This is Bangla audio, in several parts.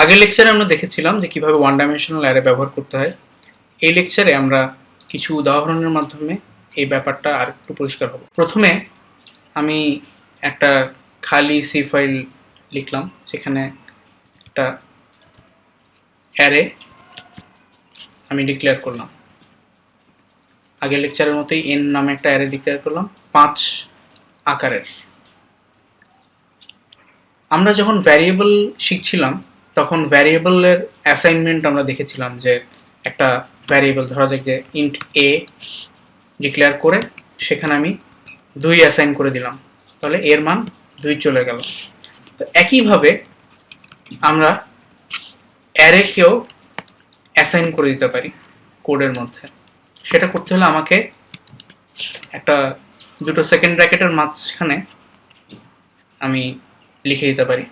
আগের লেকচারে আমরা দেখেছিলাম যে কীভাবে ওয়ান ডাইমেনশনাল অ্যারে ব্যবহার করতে হয়। এই লেকচারে আমরা কিছু উদাহরণের মাধ্যমে এই ব্যাপারটা আর একটু পরিষ্কার হবে। প্রথমে আমি একটা খালি সি ফাইল লিখলাম, সেখানে একটা অ্যারে আমি ডিক্লেয়ার করলাম। আগের লেকচারের মতোই এন নামে একটা অ্যারে ডিক্লেয়ার করলাম, পাঁচ আকারের। আমরা যখন ভ্যারিয়েবল শিখছিলাম তখন ভ্যারিয়েবলের অ্যাসাইনমেন্ট আমরা দেখেছিলাম যে একটা ভ্যারিয়েবল ধরা যাক যে ইন্ট এ ডিক্লেয়ার করে সেখানে আমি দুই অ্যাসাইন করে দিলাম। তাহলে এর মান দুই চলে গেল। তো একইভাবে আমরা অ্যারেকেও অ্যাসাইন করে দিতে পারি কোডের মধ্যে। সেটা করতে হলে আমাকে একটা দুটো সেকেন্ড ব্র্যাকেটের মাঝখানে আমি লিখে দিতে পারি।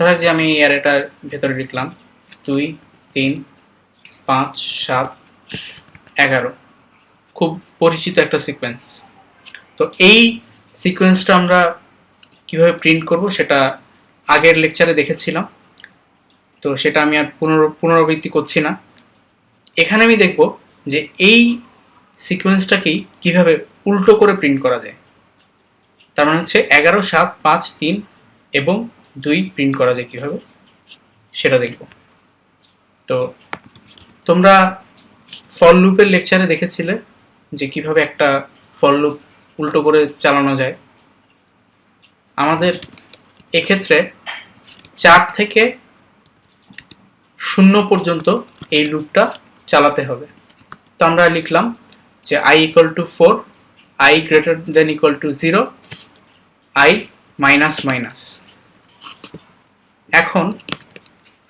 ধরা যে আমি অ্যারেটার ভেতরে লিখলাম দুই, তিন, পাঁচ, সাত, এগারো। খুব পরিচিত একটা সিকোয়েন্স তো এই সিকোয়েন্সটা আমরা কীভাবে প্রিন্ট করব সেটা আগের লেকচারে দেখেছিলাম। তো সেটা আমি আর পুনর, পুনরাবৃত্তি করছি না। এখানে আমি দেখব যে এই সিকোয়েন্সটাকেই কীভাবে উল্টো করে প্রিন্ট করা যায়। তার মানে হচ্ছে এগারো, সাত, পাঁচ, তিন এবং দুই প্রিন্ট করা যায় কীভাবে, সেটা দেখব। তো তোমরা ফল লুপের লেকচারে দেখেছিলে যে কীভাবে একটা ফল লুপ উল্টো করে চালানো যায়। আমাদের এক্ষেত্রে চার থেকে শূন্য পর্যন্ত এই লুপটা চালাতে হবে। তো আমরা লিখলাম যে I equal to four I greater than equal to zero I minus minus এখন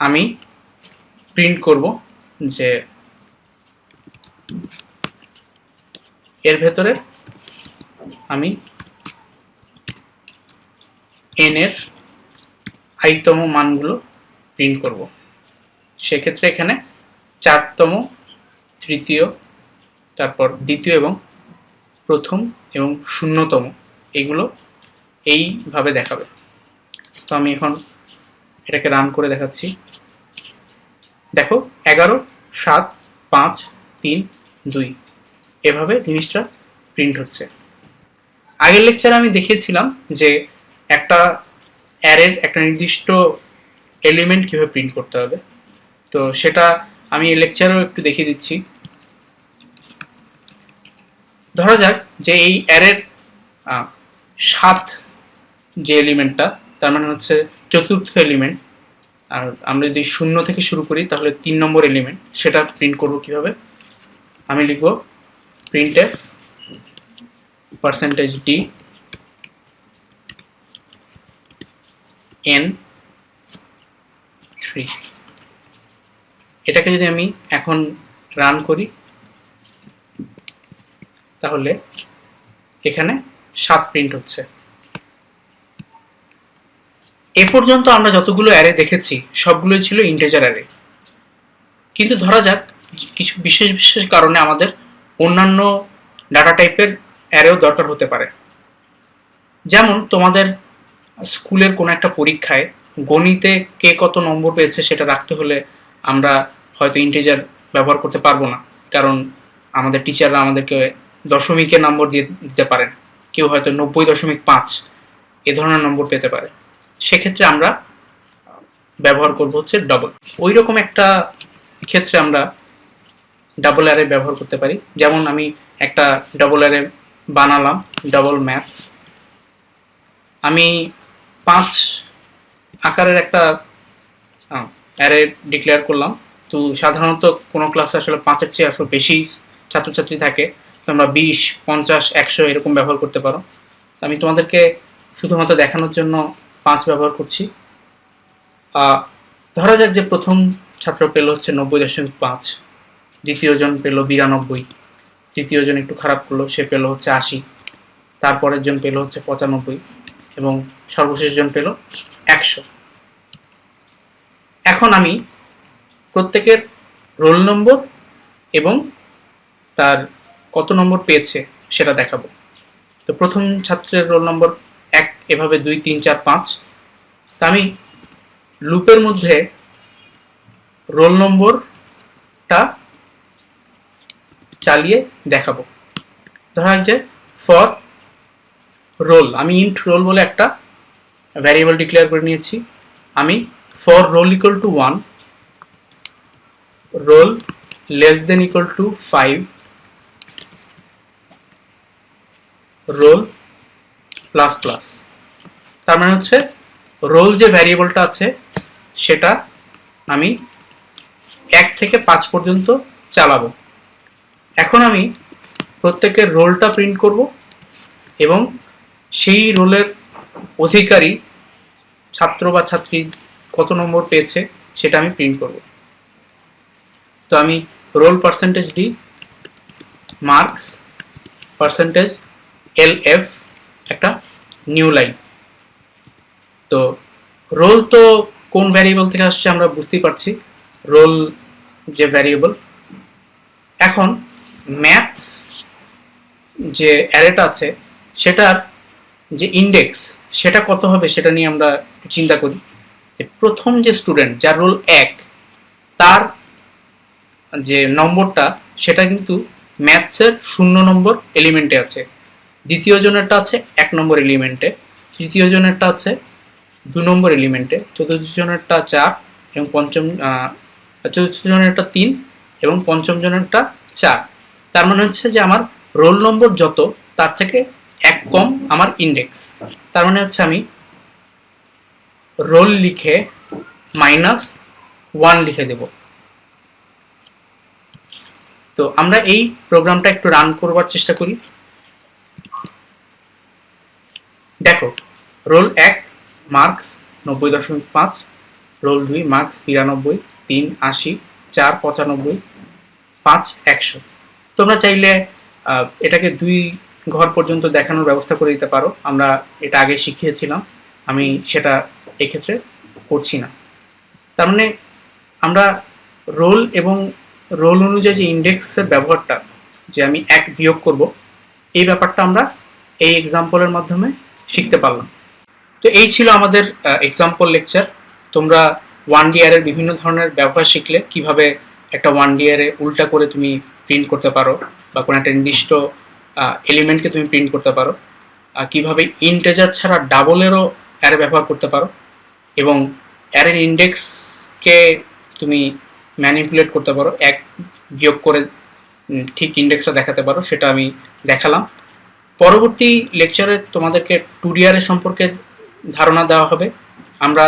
আমি প্রিন্ট করব যে এর ভেতরে আমি এন এর আইতম মানগুলো প্রিন্ট করব। সেক্ষেত্রে এখানে চারতম, তৃতীয়, তারপর দ্বিতীয় এবং প্রথম এবং শূন্যতম এগুলো এইভাবে দেখাবে। তো আমি এখন এটাকে রান করে দেখাচ্ছি। দেখো, এগারো, সাত, পাঁচ, তিন, দুই। এভাবে জিনিসটা প্রিন্ট হচ্ছে। আগের লেকচারে আমি দেখিয়েছিলাম যে একটা অ্যারের একটা নির্দিষ্ট এলিমেন্ট কীভাবে প্রিন্ট করতে হবে। তো সেটা আমি এই লেকচারেও একটু দেখিয়ে দিচ্ছি। ধরা যাক যে এই অ্যারের সাত যে এলিমেন্টটা তার মানে হচ্ছে চতুর্থ এলিমেন্ট আর আমরা যদি শূন্য থেকে শুরু করি, তাহলে তিন নম্বর এলিমেন্ট সেটা প্রিন্ট করব কীভাবে? আমি লিখব print f percentage d n three এটাকে যদি আমি এখন রান করি, তাহলে এখানে সাত প্রিন্ট হচ্ছে। এ পর্যন্ত আমরা যতগুলো অ্যারে দেখেছি, সবগুলোই ছিল ইন্টেজার অ্যারে কিন্তু ধরা যাক, কিছু বিশেষ বিশেষ কারণে আমাদের অন্যান্য ডাটা টাইপের অ্যারেও দরকার হতে পারে। যেমন তোমাদের স্কুলের কোনো একটা পরীক্ষায় গণিতে কে কত নম্বর পেয়েছে সেটা রাখতে হলে আমরা হয়তো ইন্টেজার ব্যবহার করতে পারব না, কারণ আমাদের টিচাররা আমাদেরকে দশমিকের নম্বর দিয়ে দিতে পারেন। কেউ হয়তো নব্বই দশমিক পাঁচ, এ ধরনের নম্বর পেতে পারে। সেক্ষেত্রে আমরা ব্যবহার করব হচ্ছে ডবল ওই রকম একটা ক্ষেত্রে আমরা ডাবল অ্যারে ব্যবহার করতে পারি। যেমন আমি একটা ডাবল অ্যারে বানালাম ডাবল ম্যাথস আমি পাঁচ আকারের একটা অ্যারে ডিক্লেয়ার করলাম। তো সাধারণত কোনো ক্লাসে আসলে পাঁচের চেয়ে আসলে বেশি ছাত্রছাত্রী থাকে। তোমরা বিশ, পঞ্চাশ, একশো এরকম ব্যবহার করতে পারো। আমি তোমাদেরকে শুধুমাত্র দেখানোর জন্য পাঁচ ব্যবহার করছি। ধরা যাক যে প্রথম ছাত্র পেল হচ্ছে নব্বই দশমিক পাঁচ, দ্বিতীয় জন পেল বিরানব্বই, তৃতীয় জন একটু খারাপ করল, সে পেল হচ্ছে আশি, তারপরের জন পেল হচ্ছে পঁচানব্বই এবং সর্বশেষ জন পেল একশো। এখন আমি প্রত্যেকের রোল নম্বর এবং তার কত নম্বর পেয়েছে সেটা দেখাবো। তো প্রথম ছাত্রের রোল নম্বর এক, এভাবে দুই, তিন, চার, পাঁচ। তা আমি লুপের মধ্যে রোল নম্বরটা চালিয়ে দেখাবো। ধরা যে ফর রোল আমি ইন্ট রোল বলে একটা ভ্যারিয়েবল ডিক্লেয়ার করে নিয়েছি। আমি for roll equal to one roll less than equal to five roll plus plus তার মানে হচ্ছে রোল যে ভ্যারিয়েবলটা আছে, সেটা আমি এক থেকে পাঁচ পর্যন্ত চালাবো। এখন আমি প্রত্যেকের রোলটা প্রিন্ট করব এবং সেই রোলের অধিকারী ছাত্র বা ছাত্রী কত নম্বর পেয়েছে সেটা আমি প্রিন্ট করব। তো আমি roll percentage d marks percentage l f একটা নিউ লাইন। তো রোল তো কোন ভ্যারিয়েবল থেকে আসছে আমরা বুঝতেই পারছি। রোল যে ভ্যারিয়েবল। এখন ম্যাথস যে অ্যারেটা আছে, সেটার যে ইন্ডেক্স, সেটা কত হবে সেটা নিয়ে আমরা চিন্তা করি। যে প্রথম যে স্টুডেন্ট, যার রোল এক, তার যে নম্বরটা, সেটা কিন্তু ম্যাথসের শূন্য নম্বর এলিমেন্টে আছে। দ্বিতীয় জনেরটা আছে এক নম্বর এলিমেন্টে তৃতীয় জনেরটা আছে দু নম্বর এলিমেন্টে চতুর্থ জনেরটা চার এবং পঞ্চম চতুর্থ জনেরটা তিন এবং পঞ্চম জনেরটা চার। তার মানে হচ্ছে যে আমার রোল নম্বর যত, তার থেকে এক কম আমার ইন্ডেক্স তার মানে হচ্ছে আমি রোল লিখে মাইনাস ওয়ান লিখে দেব। তো আমরা এই প্রোগ্রামটা একটু রান করবার চেষ্টা করি। দেখো, রোল এক, মার্কস নব্বই দশমিক পাঁচ, রোল দুই, মার্কস বিরানব্বই তিন, আশি, চার, পঁচানব্বই, পাঁচ, একশো। তোমরা চাইলে এটাকে দুই ঘর পর্যন্ত দেখানোর ব্যবস্থা করে দিতে পারো। আমরা এটা আগে শিখিয়েছিলাম, আমি সেটা এক্ষেত্রে করছি না। তার মানে আমরা রোল এবং রোল অনুযায়ী যে ইন্ডেক্সের ব্যবহারটা, যে আমি এক বিয়োগ করব, এই ব্যাপারটা আমরা এই এক্সাম্পলের মাধ্যমে শিখতে পারলাম। তো এই ছিল আমাদের এক্সাম্পল লেকচার তোমরা ওয়ান ডিয়ারের বিভিন্ন ধরনের ব্যবহার শিখলে কীভাবে একটা ওয়ান ডিয়ারে উল্টা করে তুমি প্রিন্ট করতে পারো বা কোনো একটা নির্দিষ্ট এলিমেন্টকে তুমি প্রিন্ট করতে পারো। কীভাবে ইন্টেজার ছাড়া ডাবলেরও অ্যারে ব্যবহার করতে পারো এবং অ্যারের ইন্ডেক্সকে তুমি ম্যানিপুলেট করতে পারো। এক বিয়োগ করে ঠিক ইন্ডেক্সটা দেখাতে পারো, সেটা আমি দেখালাম। পরবর্তী লেকচারে তোমাদেরকে টুরিয়ারের সম্পর্কে ধারণা দেওয়া হবে। আমরা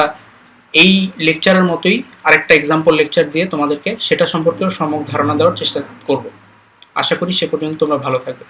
এই লেকচারের মতোই আরেকটা এক্সাম্পল লেকচার দিয়ে তোমাদেরকে সেটা সম্পর্কেও সমক ধারণা দেওয়ার চেষ্টা করব। আশা করি সে পর্যন্ত তোমরা ভালো থাকবে।